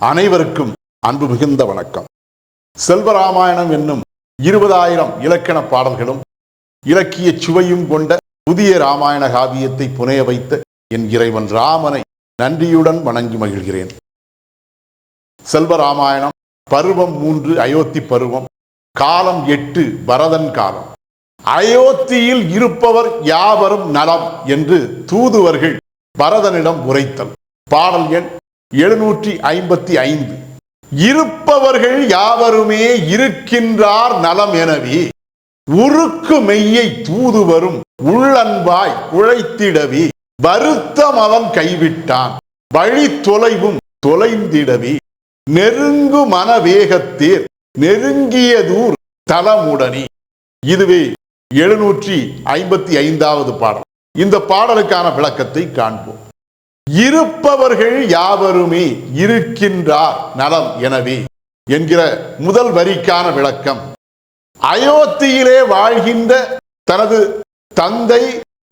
அனைவருக்கும் அன்பு மிகுந்த வணக்கம். செல்வராமாயணம் என்னும் இருபதாயிரம் இலக்கண பாடல்களும் இலக்கிய சுவையும் கொண்ட புதிய ராமாயண காவியத்தை புனைய வைத்த என் இறைவன் ராமனை நன்றியுடன் வணங்கி மகிழ்கிறேன். செல்வராமாயணம் பருவம் மூன்று அயோத்தி பருவம் காலம் எட்டு பரதன் காலம். அயோத்தியில் இருப்பவர் யாவரும் நலம் என்று தூதுவர்கள் பரதனிடம் உரைத்தல். பாடல் எண் எழுநூற்றி ஐம்பத்தி ஐந்து. இருப்பவர்கள் யாவருமே இருக்கின்றார் நலம் எனவே உருக்கு மெய்யை தூதுவரும் உள்ளன்பாய் உழைத்திடவி வருத்தம் அவன் கைவிட்டான் வழி தொலைவும் தொலைந்திடவி. நெருங்கு மனவேகத்தேர் நெருங்கியதூர் தலமுடனி. இதுவே எழுநூற்றி ஐம்பத்தி ஐந்தாவது பாடல். இந்த பாடலுக்கான விளக்கத்தை காண்போம். இருப்பவர்கள் யாவருமே இருக்கின்றார் நலம் எனவே என்கிற முதல் வரிக்கான விளக்கம். அயோத்தியிலே வாழ்கின்ற தனது தந்தை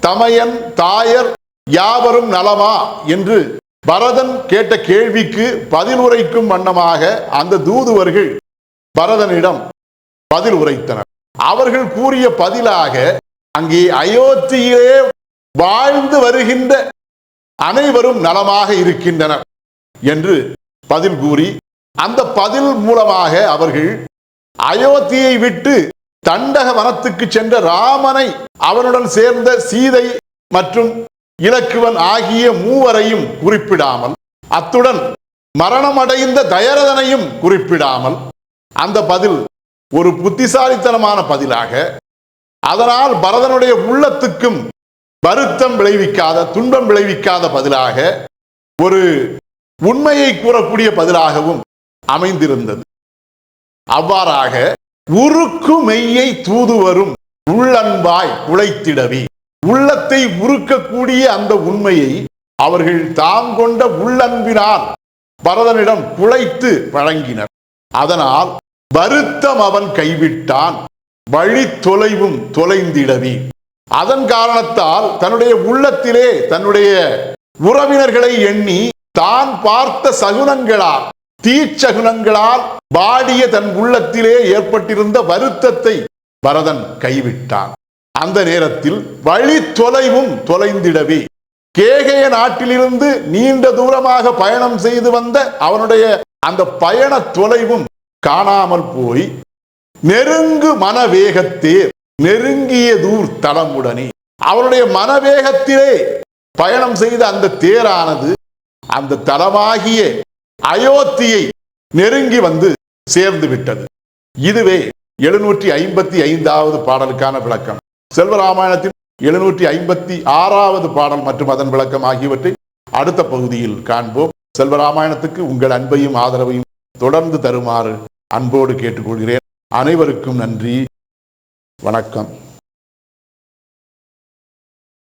தமையன் தாயர் யாவரும் நலமா என்று பரதன் கேட்ட கேள்விக்கு பதில் உரைக்கும் வண்ணமாக அந்த தூதுவர்கள் பரதனிடம் பதில் உரைத்தனர். அவர்கள் கூறிய பதிலாக அங்கே அயோத்தியிலே வாழ்ந்து வருகின்ற அனைவரும் நலமாக இருக்கின்றனர் என்று பதில் கூறி அந்த பதில் மூலமாக அவர்கள் அயோத்தியை விட்டு தண்டக வனத்துக்கு சென்ற ராமனை அவனுடன் சேர்ந்த சீதை மற்றும் இலக்குவன் ஆகிய மூவரையும் குறிப்பிடாமல் அத்துடன் மரணமடைந்த தயரதனையும் குறிப்பிடாமல் அந்த பதில் ஒரு புத்திசாலித்தனமான பதிலாக அதனால் பரதனுடைய உள்ளத்துக்கும் வருத்தம் விளைவிக்காத துன்பம் விளைவிக்காத பதிலாக ஒரு உண்மையை கூறக்கூடிய பதிலாகவும் அமைந்திருந்தது. அவ்வாறாக உருக்கு மெய்யை தூதுவரும் உள்ளன்பாய் உழைத்திடவி உள்ளத்தை உருக்கக்கூடிய அந்த உண்மையை அவர்கள் தாம் கொண்ட உள்ளன்பினால் பரதனிடம் குழைத்து வழங்கினர். அதனால் வருத்தம் அவன் கைவிட்டான் வழி தொலைவும் தொலைந்திடவி. அதன் காரணத்தால் தன்னுடைய உள்ளத்திலே தன்னுடைய உறவினர்களை எண்ணி தான் பார்த்த சகுனங்களால் தீச்சகுனங்களால் பாடிய தன் உள்ளத்திலே ஏற்பட்டிருந்த வருத்தத்தை பரதன் கைவிட்டான். அந்த நேரத்தில் வழி தொலைவும் தொலைந்திடவே. கேகைய நாட்டிலிருந்து நீண்ட தூரமாக பயணம் செய்து வந்த அவனுடைய அந்த பயண தொலைவும் காணாமல் போய் நெருங்கு மனவேகத்தேர் நெருங்கிய தூர் தளமுடனே அவருடைய மனவேகத்திலே பயணம் செய்த அந்த தேரானது அந்த தலமாகிய அயோத்தியை நெருங்கி வந்து சேர்ந்து விட்டது. இதுவே எழுநூற்றி ஐம்பத்தி ஐந்தாவது பாடலுக்கான விளக்கம். செல்வராமாயணத்தின் எழுநூற்றி ஐம்பத்தி ஆறாவது பாடல் மற்றும் அதன் விளக்கம் ஆகியவற்றை அடுத்த பகுதியில் காண்போம். செல்வராமாயணத்துக்கு உங்கள் அன்பையும் ஆதரவையும் தொடர்ந்து தருமாறு அன்போடு கேட்டுக்கொள்கிறேன். அனைவருக்கும் நன்றி. வணக்கம்.